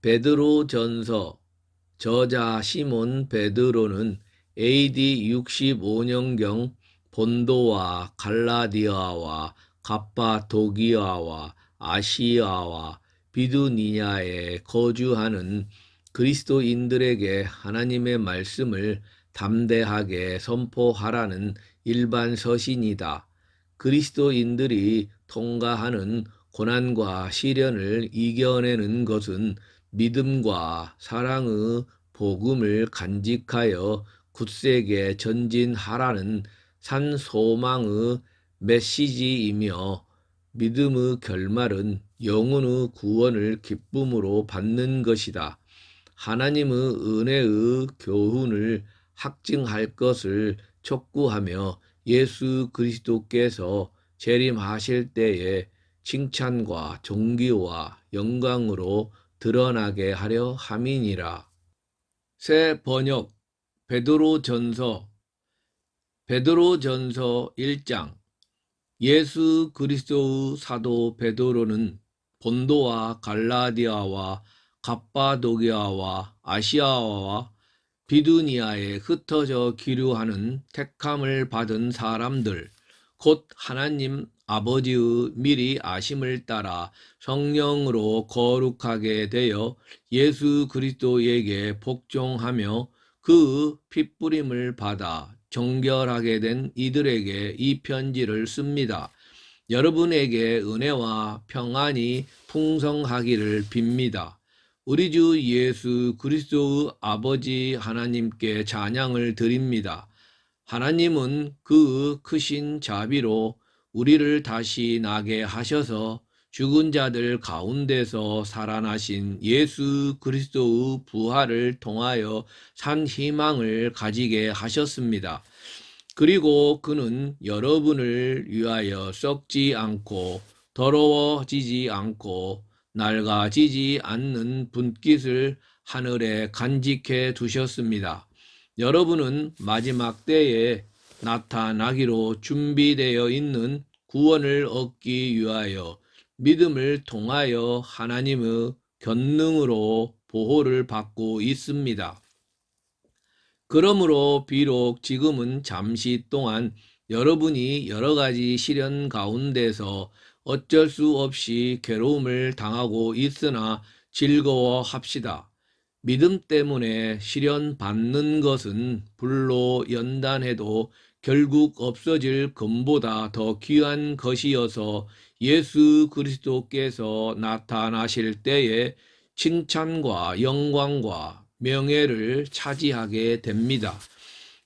베드로 전서 저자 시몬 베드로는 AD 65년경 본도와 갈라디아와 갑바도기아와 아시아와 비두니아에 거주하는 그리스도인들에게 하나님의 말씀을 담대하게 선포하라는 일반 서신이다. 그리스도인들이 통과하는 고난과 시련을 이겨내는 것은 믿음과 사랑의 복음을 간직하여 굳세게 전진하라는 산 소망의 메시지이며 믿음의 결말은 영혼의 구원을 기쁨으로 받는 것이다. 하나님의 은혜의 교훈을 확증할 것을 촉구하며 예수 그리스도께서 재림하실 때에 칭찬과 존귀와 영광으로 드러나게 하려 함이니라. 새 번역 베드로 전서 베드로 전서 1장 예수 그리스도의 사도 베드로는 본도와 갈라디아와 갑바도기아와 아시아와 비두니아에 흩어져 기류하는 택함을 받은 사람들 곧 하나님 아버지의 미리 아심을 따라 성령으로 거룩하게 되어 예수 그리스도에게 복종하며 그 핏부림을 받아 정결하게 된 이들에게 이 편지를 씁니다. 여러분에게 은혜와 평안이 풍성하기를 빕니다. 우리 주 예수 그리스도의 아버지 하나님께 찬양을 드립니다. 하나님은 그 크신 자비로 우리를 다시 나게 하셔서 죽은 자들 가운데서 살아나신 예수 그리스도의 부활을 통하여 산 희망을 가지게 하셨습니다. 그리고 그는 여러분을 위하여 썩지 않고 더러워지지 않고 낡아지지 않는 분깃을 하늘에 간직해 두셨습니다. 여러분은 마지막 때에 나타나기로 준비되어 있는 구원을 얻기 위하여 믿음을 통하여 하나님의 견능으로 보호를 받고 있습니다. 그러므로 비록 지금은 잠시 동안 여러분이 여러 가지 시련 가운데서 어쩔 수 없이 괴로움을 당하고 있으나 즐거워합시다. 믿음 때문에 시련 받는 것은 불로 연단해도 결국 없어질 금보다 더 귀한 것이어서 예수 그리스도께서 나타나실 때에 칭찬과 영광과 명예를 차지하게 됩니다.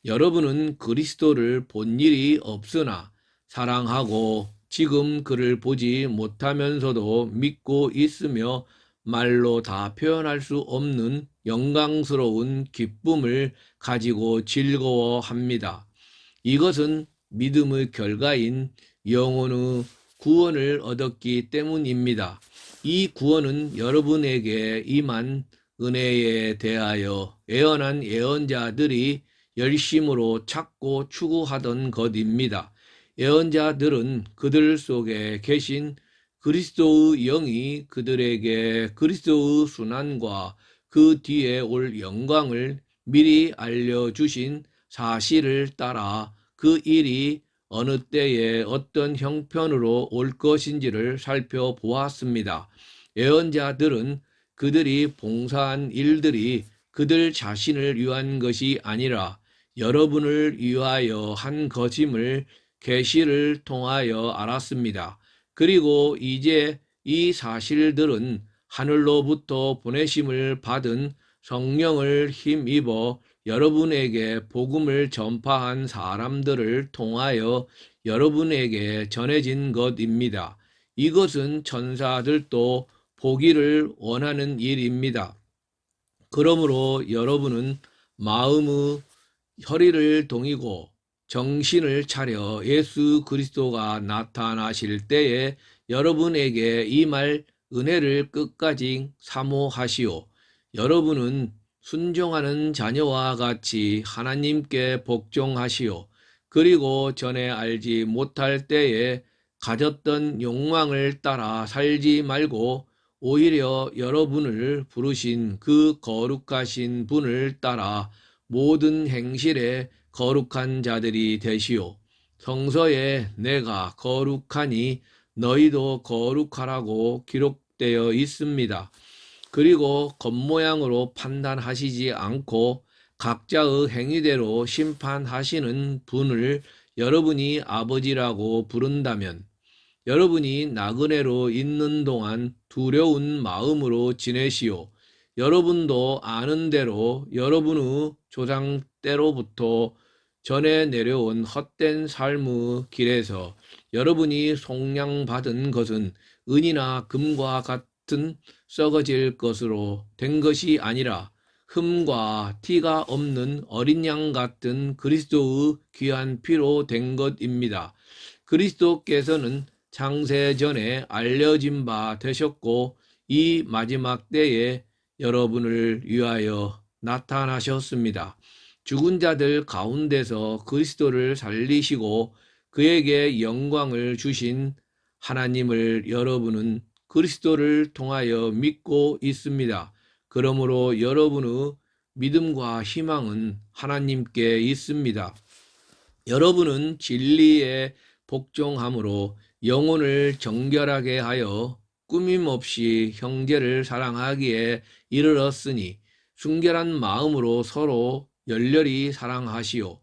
여러분은 그리스도를 본 일이 없으나 사랑하고 지금 그를 보지 못하면서도 믿고 있으며 말로 다 표현할 수 없는 영광스러운 기쁨을 가지고 즐거워합니다. 이것은 믿음의 결과인 영혼의 구원을 얻었기 때문입니다. 이 구원은 여러분에게 임한 은혜에 대하여 예언한 예언자들이 열심으로 찾고 추구하던 것입니다. 예언자들은 그들 속에 계신 그리스도의 영이 그들에게 그리스도의 순환과 그 뒤에 올 영광을 미리 알려주신 사실을 따라 그 일이 어느 때에 어떤 형편으로 올 것인지를 살펴보았습니다. 예언자들은 그들이 봉사한 일들이 그들 자신을 위한 것이 아니라 여러분을 위하여 한 것임을 계시를 통하여 알았습니다. 그리고 이제 이 사실들은 하늘로부터 보내심을 받은 성령을 힘입어 여러분에게 복음을 전파한 사람들을 통하여 여러분에게 전해진 것입니다. 이것은 천사들도 보기를 원하는 일입니다. 그러므로 여러분은 마음의 허리를 동이고 정신을 차려 예수 그리스도가 나타나실 때에 여러분에게 이 말 은혜를 끝까지 사모하시오. 여러분은 순종하는 자녀와 같이 하나님께 복종하시오. 그리고 전에 알지 못할 때에 가졌던 욕망을 따라 살지 말고 오히려 여러분을 부르신 그 거룩하신 분을 따라 모든 행실에 거룩한 자들이 되시오. 성서에 내가 거룩하니 너희도 거룩하라고 기록되어 있습니다. 그리고 겉모양으로 판단하시지 않고 각자의 행위대로 심판하시는 분을 여러분이 아버지라고 부른다면 여러분이 나그네로 있는 동안 두려운 마음으로 지내시오. 여러분도 아는 대로 여러분의 조상 때로부터 전에 내려온 헛된 삶의 길에서 여러분이 속량받은 것은 은이나 금과 같은 썩어질 것으로 된 것이 아니라 흠과 티가 없는 어린 양 같은 그리스도의 귀한 피로 된 것입니다. 그리스도께서는 창세 전에 알려진 바 되셨고 이 마지막 때에 여러분을 위하여 나타나셨습니다. 죽은 자들 가운데서 그리스도를 살리시고 그에게 영광을 주신 하나님을 여러분은 그리스도를 통하여 믿고 있습니다. 그러므로 여러분의 믿음과 희망은 하나님께 있습니다. 여러분은 진리에 복종함으로 영혼을 정결하게 하여 꾸밈없이 형제를 사랑하기에 이르렀으니 순결한 마음으로 서로 열렬히 사랑하시오.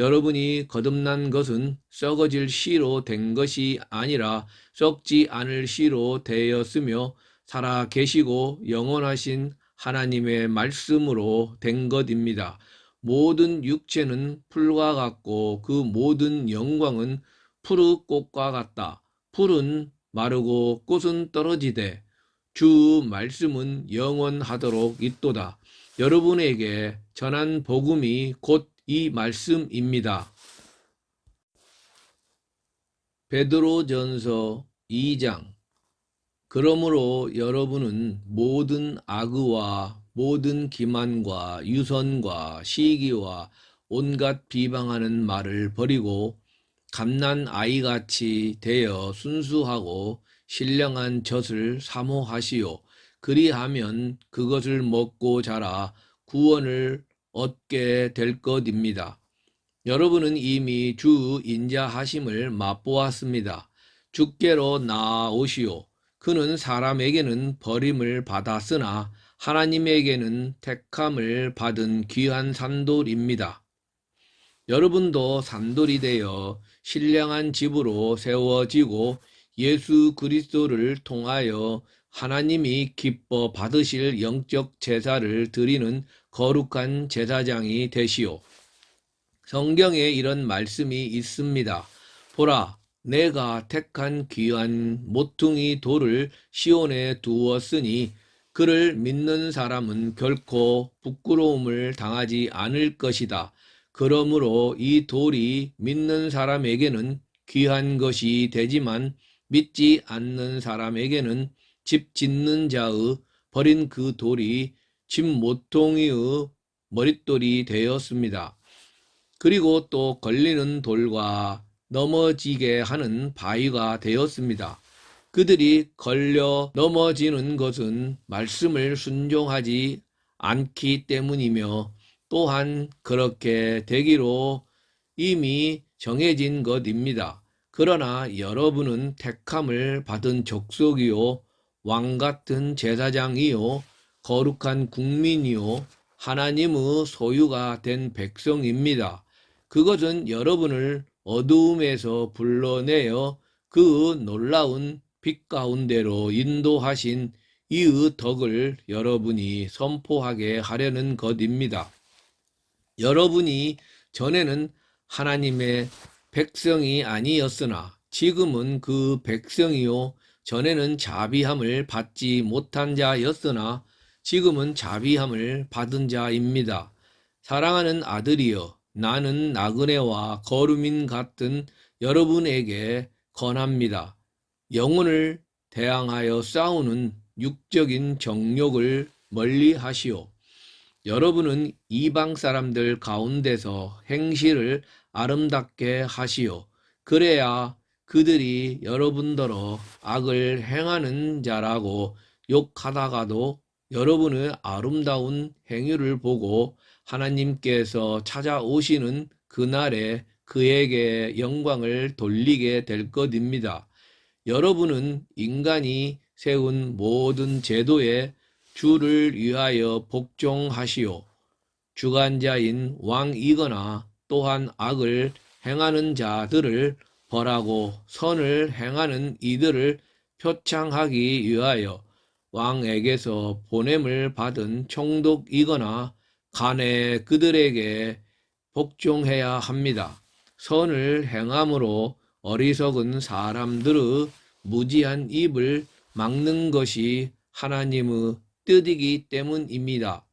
여러분이 거듭난 것은 썩어질 씨로 된 것이 아니라 썩지 않을 씨로 되었으며 살아 계시고 영원하신 하나님의 말씀으로 된 것입니다. 모든 육체는 풀과 같고 그 모든 영광은 푸르 꽃과 같다. 풀은 마르고 꽃은 떨어지되 주 말씀은 영원하도록 있도다. 여러분에게 전한 복음이 곧 이 말씀입니다. 베드로전서 2장 그러므로 여러분은 모든 악의와 모든 기만과 유선과 시기와 온갖 비방하는 말을 버리고 감난 아이같이 되어 순수하고 신령한 젖을 사모하시오. 그리하면 그것을 먹고 자라 구원을 얻게 될 것입니다. 여러분은 이미 주 인자하심을 맛보았습니다. 주께로 나아오시오. 그는 사람에게는 버림을 받았으나 하나님에게는 택함을 받은 귀한 산돌입니다. 여러분도 산돌이 되어 신령한 집으로 세워지고 예수 그리스도를 통하여 하나님이 기뻐 받으실 영적 제사를 드리는 거룩한 제사장이 되시오. 성경에 이런 말씀이 있습니다. 보라, 내가 택한 귀한 모퉁이 돌을 시온에 두었으니 그를 믿는 사람은 결코 부끄러움을 당하지 않을 것이다. 그러므로 이 돌이 믿는 사람에게는 귀한 것이 되지만 믿지 않는 사람에게는 집 짓는 자의 버린 그 돌이 집 모퉁이의 머릿돌이 되었습니다. 그리고 또 걸리는 돌과 넘어지게 하는 바위가 되었습니다. 그들이 걸려 넘어지는 것은 말씀을 순종하지 않기 때문이며 또한 그렇게 되기로 이미 정해진 것입니다. 그러나 여러분은 택함을 받은 족속이요 왕 같은 제사장이요 거룩한 국민이요 하나님의 소유가 된 백성입니다. 그것은 여러분을 어두움에서 불러내어 그 놀라운 빛 가운데로 인도하신 이의 덕을 여러분이 선포하게 하려는 것입니다. 여러분이 전에는 하나님의 백성이 아니었으나 지금은 그 백성이요 전에는 자비함을 받지 못한 자였으나 지금은 자비함을 받은 자입니다. 사랑하는 아들이여 나는 나그네와 거루민 같은 여러분에게 권합니다. 영혼을 대항하여 싸우는 육적인 정욕을 멀리 하시오. 여러분은 이방 사람들 가운데서 행실을 아름답게 하시오. 그래야 그들이 여러분더러 악을 행하는 자라고 욕하다가도 여러분의 아름다운 행위를 보고 하나님께서 찾아오시는 그날에 그에게 영광을 돌리게 될 것입니다. 여러분은 인간이 세운 모든 제도에 주를 위하여 복종하시오. 주관자인 왕이거나 또한 악을 행하는 자들을 벌하고 선을 행하는 이들을 표창하기 위하여 왕에게서 보냄을 받은 총독이거나 간에 그들에게 복종해야 합니다. 선을 행함으로 어리석은 사람들의 무지한 입을 막는 것이 하나님의 뜻이기 때문입니다.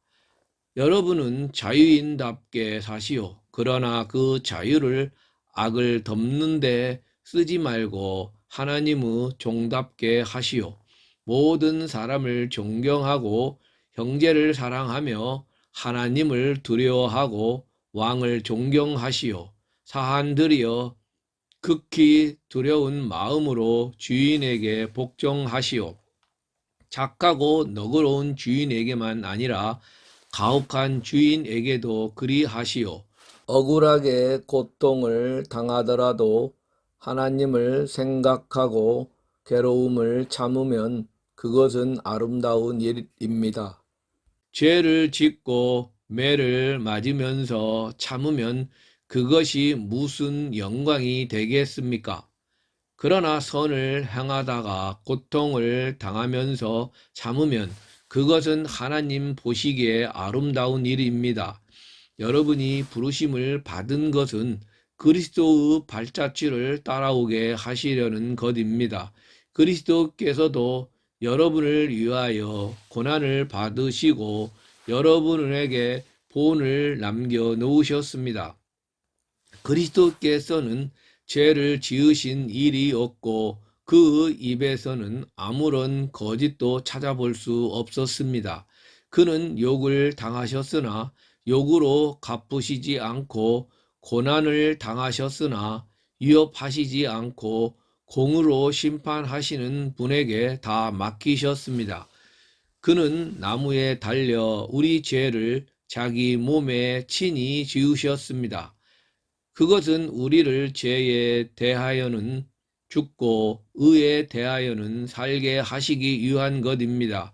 여러분은 자유인답게 사시오. 그러나 그 자유를 악을 덮는데 쓰지 말고 하나님의 종답게 하시오. 모든 사람을 존경하고 형제를 사랑하며 하나님을 두려워하고 왕을 존경하시오. 사한들이여 극히 두려운 마음으로 주인에게 복종하시오. 착하고 너그러운 주인에게만 아니라 가혹한 주인에게도 그리하시오. 억울하게 고통을 당하더라도 하나님을 생각하고 괴로움을 참으면 그것은 아름다운 일입니다. 죄를 짓고 매를 맞으면서 참으면 그것이 무슨 영광이 되겠습니까? 그러나 선을 행하다가 고통을 당하면서 참으면 그것은 하나님 보시기에 아름다운 일입니다. 여러분이 부르심을 받은 것은 그리스도의 발자취를 따라오게 하시려는 것입니다. 그리스도께서도 여러분을 위하여 고난을 받으시고 여러분에게 본을 남겨 놓으셨습니다. 그리스도께서는 죄를 지으신 일이 없고 그 입에서는 아무런 거짓도 찾아볼 수 없었습니다. 그는 욕을 당하셨으나 욕으로 갚으시지 않고 고난을 당하셨으나 위협하시지 않고 공으로 심판하시는 분에게 다 맡기셨습니다. 그는 나무에 달려 우리 죄를 자기 몸에 친히 지으셨습니다. 그것은 우리를 죄에 대하여는 죽고 의에 대하여는 살게 하시기 위한 것입니다.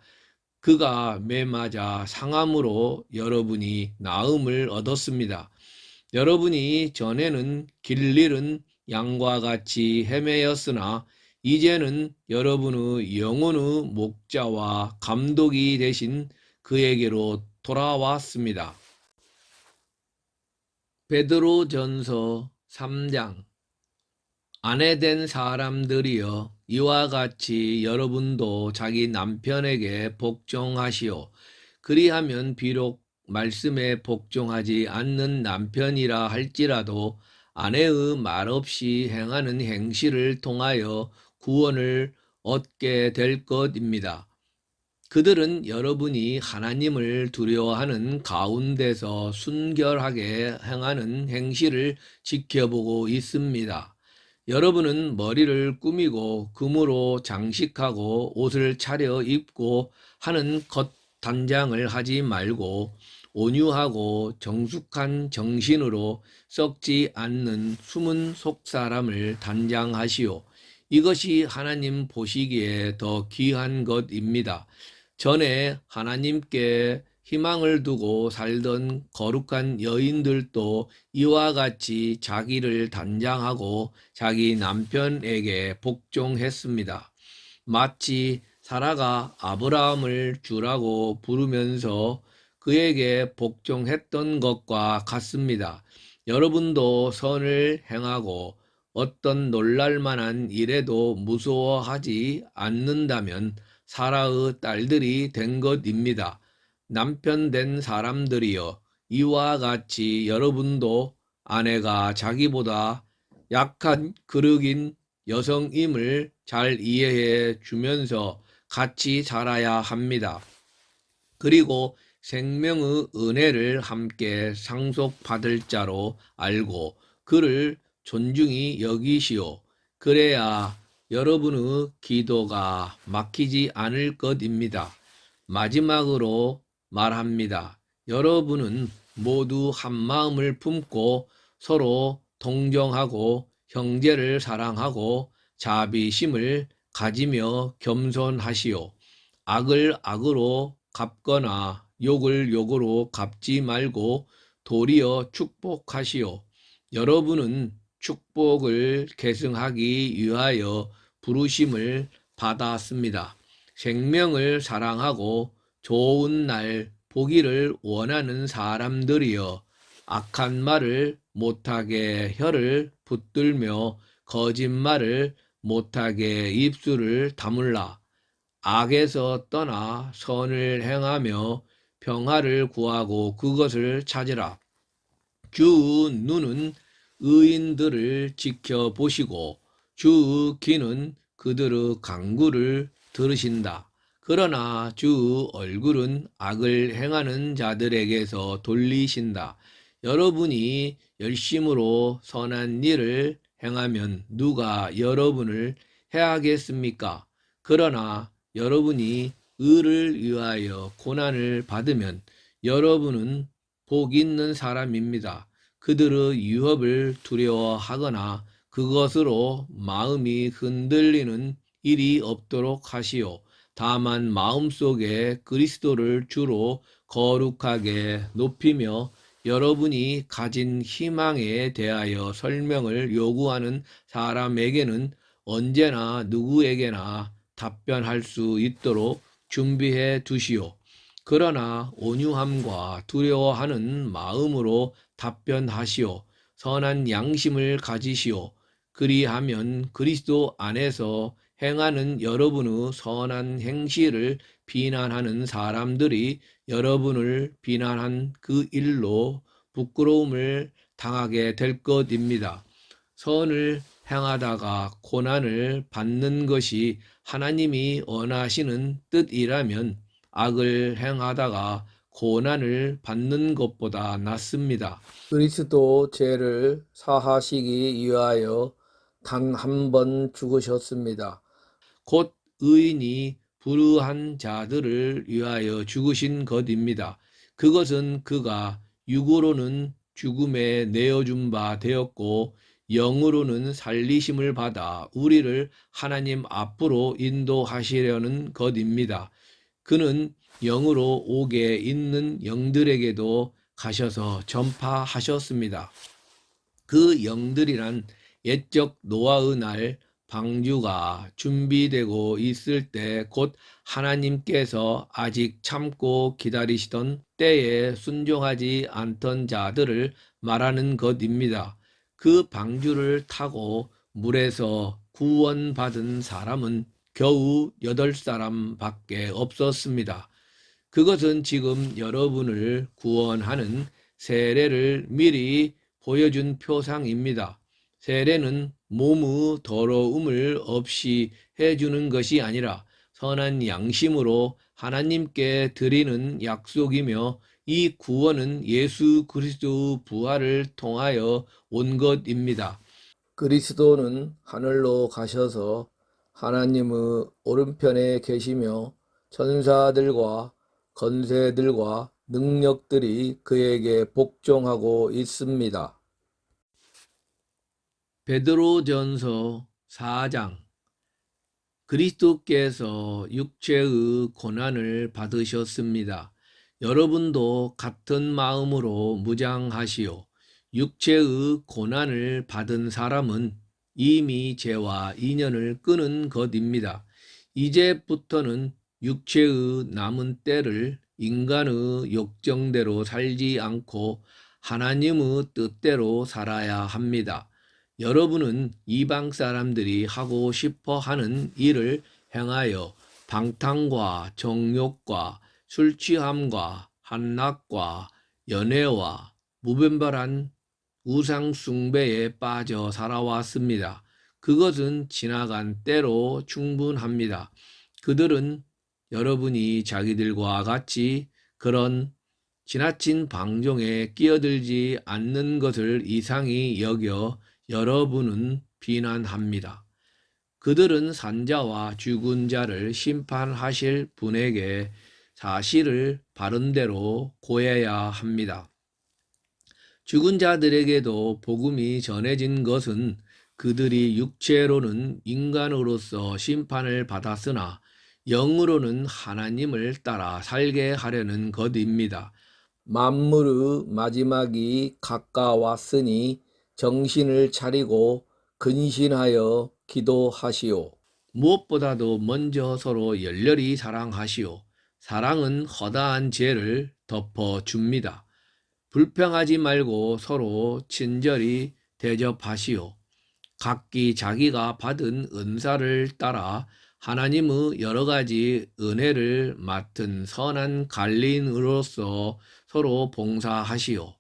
그가 매맞아 상함으로 여러분이 나음을 얻었습니다. 여러분이 전에는 길 잃은 양과 같이 헤매였으나 이제는 여러분의 영혼의 목자와 감독이 되신 그에게로 돌아왔습니다. 베드로 전서 3장 아내 된 사람들이여 이와 같이 여러분도 자기 남편에게 복종하시오. 그리하면 비록 말씀에 복종하지 않는 남편이라 할지라도 아내의 말없이 행하는 행실을 통하여 구원을 얻게 될 것입니다. 그들은 여러분이 하나님을 두려워하는 가운데서 순결하게 행하는 행실을 지켜보고 있습니다. 여러분은 머리를 꾸미고 금으로 장식하고 옷을 차려 입고 하는 겉 단장을 하지 말고 온유하고 정숙한 정신으로 썩지 않는 숨은 속사람을 단장하시오. 이것이 하나님 보시기에 더 귀한 것입니다. 전에 하나님께 희망을 두고 살던 거룩한 여인들도 이와 같이 자기를 단장하고 자기 남편에게 복종했습니다. 마치 사라가 아브라함을 주라고 부르면서 그에게 복종했던 것과 같습니다. 여러분도 선을 행하고 어떤 놀랄만한 일에도 무서워하지 않는다면 사라의 딸들이 된 것입니다. 남편 된 사람들이여 이와 같이 여러분도 아내가 자기보다 약한 그릇인 여성임을 잘 이해해 주면서 같이 살아야 합니다. 그리고 생명의 은혜를 함께 상속받을 자로 알고 그를 존중히 여기시오. 그래야 여러분의 기도가 막히지 않을 것입니다. 마지막으로 말합니다. 여러분은 모두 한 마음을 품고 서로 동정하고 형제를 사랑하고 자비심을 가지며 겸손하시오. 악을 악으로 갚거나 욕을 욕으로 갚지 말고 도리어 축복하시오. 여러분은 축복을 계승하기 위하여 부르심을 받았습니다. 생명을 사랑하고 좋은 날 보기를 원하는 사람들이여 악한 말을 못하게 혀를 붙들며 거짓말을 못하게 입술을 다물라. 악에서 떠나 선을 행하며 평화를 구하고 그것을 찾으라. 주 눈은 의인들을 지켜보시고 주 귀는 그들의 강구를 들으신다. 그러나 주 얼굴은 악을 행하는 자들에게서 돌리신다. 여러분이 열심으로 선한 일을 행하면 누가 여러분을 해하겠습니까? 그러나 여러분이 의를 위하여 고난을 받으면 여러분은 복 있는 사람입니다. 그들의 유업을 두려워하거나 그것으로 마음이 흔들리는 일이 없도록 하시오. 다만 마음속에 그리스도를 주로 거룩하게 높이며 여러분이 가진 희망에 대하여 설명을 요구하는 사람에게는 언제나 누구에게나 답변할 수 있도록 준비해 두시오. 그러나 온유함과 두려워하는 마음으로 답변하시오. 선한 양심을 가지시오. 그리하면 그리스도 안에서 행하는 여러분의 선한 행실을 비난하는 사람들이 여러분을 비난한 그 일로 부끄러움을 당하게 될 것입니다. 선을 행하다가 고난을 받는 것이 하나님이 원하시는 뜻이라면 악을 행하다가 고난을 받는 것보다 낫습니다. 그리스도 죄를 사하시기 위하여 단 한 번 죽으셨습니다. 곧 의인이 불의한 자들을 위하여 죽으신 것입니다. 그것은 그가 육으로는 죽음에 내어준 바 되었고 영으로는 살리심을 받아 우리를 하나님 앞으로 인도하시려는 것입니다. 그는 영으로 옥에 있는 영들에게도 가셔서 전파하셨습니다. 그 영들이란 옛적 노아의 날 방주가 준비되고 있을 때 곧 하나님께서 아직 참고 기다리시던 때에 순종하지 않던 자들을 말하는 것입니다. 그 방주를 타고 물에서 구원받은 사람은 겨우 여덟 사람 밖에 없었습니다. 그것은 지금 여러분을 구원하는 세례를 미리 보여준 표상입니다. 세례는 몸의 더러움을 없이 해주는 것이 아니라 선한 양심으로 하나님께 드리는 약속이며 이 구원은 예수 그리스도 부활을 통하여 온 것입니다. 그리스도는 하늘로 가셔서 하나님의 오른편에 계시며 천사들과 건세들과 능력들이 그에게 복종하고 있습니다. 베드로전서 4장 그리스도께서 육체의 고난을 받으셨습니다. 여러분도 같은 마음으로 무장하시오. 육체의 고난을 받은 사람은 이미 죄와 인연을 끊은 것입니다. 이제부터는 육체의 남은 때를 인간의 욕정대로 살지 않고 하나님의 뜻대로 살아야 합니다. 여러분은 이방 사람들이 하고 싶어 하는 일을 행하여 방탕과 정욕과 술 취함과 한락과 연애와 무변발한 우상 숭배에 빠져 살아왔습니다. 그것은 지나간 때로 충분합니다. 그들은 여러분이 자기들과 같이 그런 지나친 방종에 끼어들지 않는 것을 이상히 여겨 여러분은 비난합니다. 그들은 산자와 죽은 자를 심판하실 분에게 사실을 바른대로 고해야 합니다. 죽은 자들에게도 복음이 전해진 것은 그들이 육체로는 인간으로서 심판을 받았으나 영으로는 하나님을 따라 살게 하려는 것입니다. 만물의 마지막이 가까웠으니 정신을 차리고 근신하여 기도하시오. 무엇보다도 먼저 서로 열렬히 사랑하시오. 사랑은 허다한 죄를 덮어줍니다. 불평하지 말고 서로 친절히 대접하시오. 각기 자기가 받은 은사를 따라 하나님의 여러 가지 은혜를 맡은 선한 관리인으로서 서로 봉사하시오.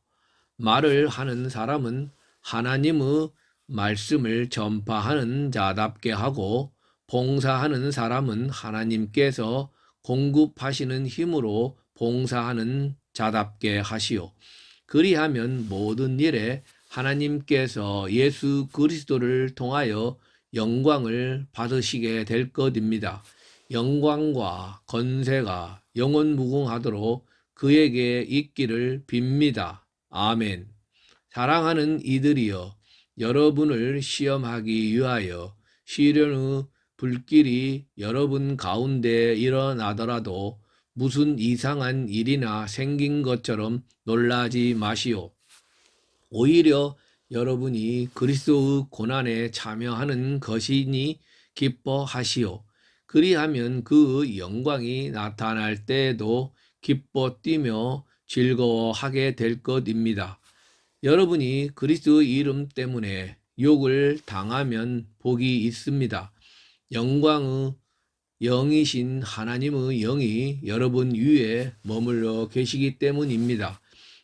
말을 하는 사람은 하나님의 말씀을 전파하는 자답게 하고 봉사하는 사람은 하나님께서 공급하시는 힘으로 봉사하는 자답게 하시오. 그리하면 모든 일에 하나님께서 예수 그리스도를 통하여 영광을 받으시게 될 것입니다. 영광과 건세가 영원 무궁하도록 그에게 있기를 빕니다. 아멘. 사랑하는 이들이여 여러분을 시험하기 위하여 시련의 불길이 여러분 가운데 일어나더라도 무슨 이상한 일이나 생긴 것처럼 놀라지 마시오. 오히려 여러분이 그리스도의 고난에 참여하는 것이니 기뻐하시오. 그리하면 그 영광이 나타날 때에도 기뻐 뛰며 즐거워하게 될 것입니다. 여러분이 그리스도의 이름 때문에 욕을 당하면 복이 있습니다. 영광의 영이신 하나님의 영이 여러분 위에 머물러 계시기 때문입니다.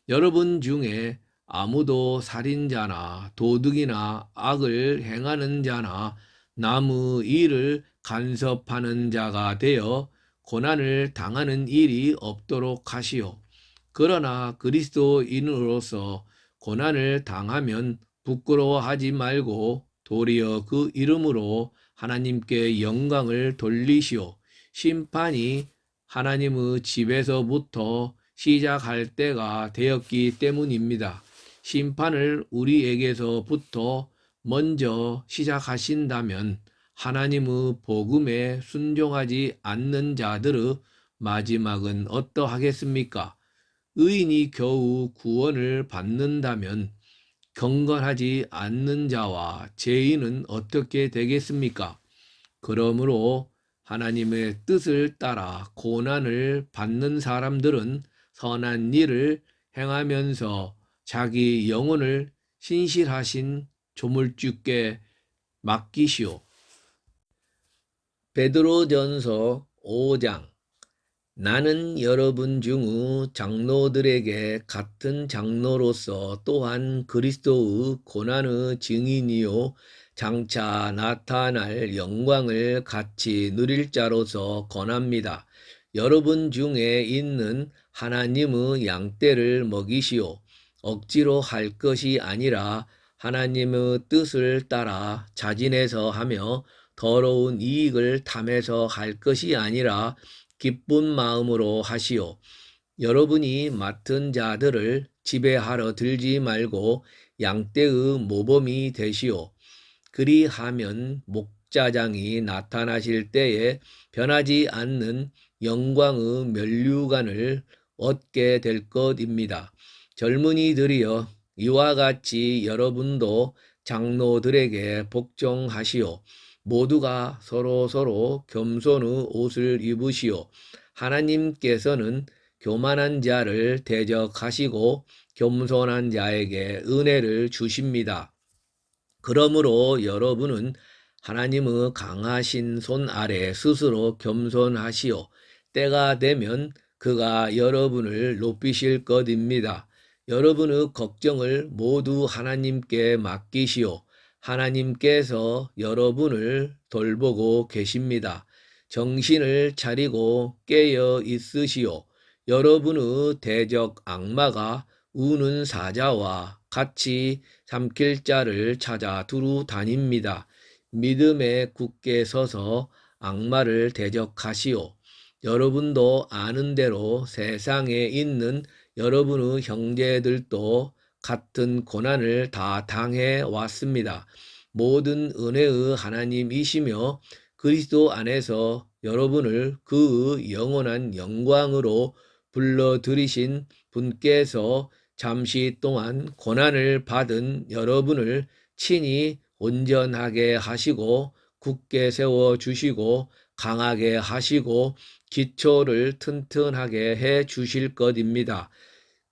여러분 중에 아무도 살인자나 도둑이나 악을 행하는 자나 남의 일을 간섭하는 자가 되어 고난을 당하는 일이 없도록 하시오. 그러나 그리스도인으로서 고난을 당하면 부끄러워하지 말고 도리어 그 이름으로 하나님께 영광을 돌리시오. 심판이 하나님의 집에서부터 시작할 때가 되었기 때문입니다. 심판을 우리에게서부터 먼저 시작하신다면 하나님의 복음에 순종하지 않는 자들의 마지막은 어떠하겠습니까? 의인이 겨우 구원을 받는다면 경건하지 않는 자와 죄인은 어떻게 되겠습니까? 그러므로 하나님의 뜻을 따라 고난을 받는 사람들은 선한 일을 행하면서 자기 영혼을 신실하신 조물주께 맡기시오. 베드로전서 5장 나는 여러분 중의 장로들에게 같은 장로로서 또한 그리스도의 고난의 증인이요 장차 나타날 영광을 같이 누릴 자로서 권합니다. 여러분 중에 있는 하나님의 양떼를 먹이시오. 억지로 할 것이 아니라 하나님의 뜻을 따라 자진해서 하며 더러운 이익을 탐해서 할 것이 아니라 기쁜 마음으로 하시오. 여러분이 맡은 자들을 지배하러 들지 말고 양떼의 모범이 되시오. 그리하면 목자장이 나타나실 때에 변하지 않는 영광의 면류관을 얻게 될 것입니다. 젊은이들이여 이와 같이 여러분도 장로들에게 복종하시오. 모두가 서로 서로 겸손의 옷을 입으시오. 하나님께서는 교만한 자를 대적하시고 겸손한 자에게 은혜를 주십니다. 그러므로 여러분은 하나님의 강하신 손 아래 스스로 겸손하시오. 때가 되면 그가 여러분을 높이실 것입니다. 여러분의 걱정을 모두 하나님께 맡기시오. 하나님께서 여러분을 돌보고 계십니다. 정신을 차리고 깨어 있으시오. 여러분의 대적 악마가 우는 사자와 같이 삼킬 자를 찾아 두루 다닙니다. 믿음에 굳게 서서 악마를 대적하시오. 여러분도 아는 대로 세상에 있는 여러분의 형제들도 같은 고난을 다 당해 왔습니다. 모든 은혜의 하나님이시며 그리스도 안에서 여러분을 그 영원한 영광으로 불러들이신 분께서 잠시 동안 고난을 받은 여러분을 친히 온전하게 하시고 굳게 세워 주시고 강하게 하시고 기초를 튼튼하게 해 주실 것입니다.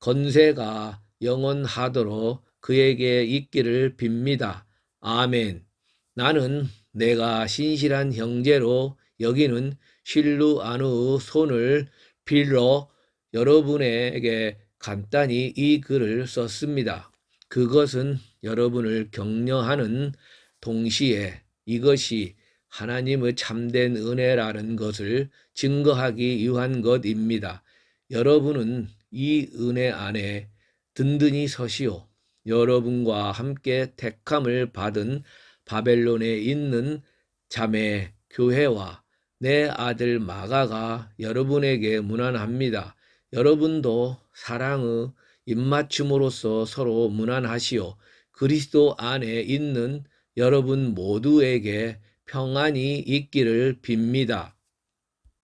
건세가 영원하도록 그에게 있기를 빕니다. 아멘. 나는 내가 신실한 형제로 여기는 실루아누의 손을 빌어 여러분에게 간단히 이 글을 썼습니다. 그것은 여러분을 격려하는 동시에 이것이 하나님의 참된 은혜라는 것을 증거하기 위한 것입니다. 여러분은 이 은혜 안에 든든히 서시오. 여러분과 함께 택함을 받은 바벨론에 있는 자매 교회와 내 아들 마가가 여러분에게 문안합니다. 여러분도 사랑의 입맞춤으로써 서로 문안하시오. 그리스도 안에 있는 여러분 모두에게 평안이 있기를 빕니다.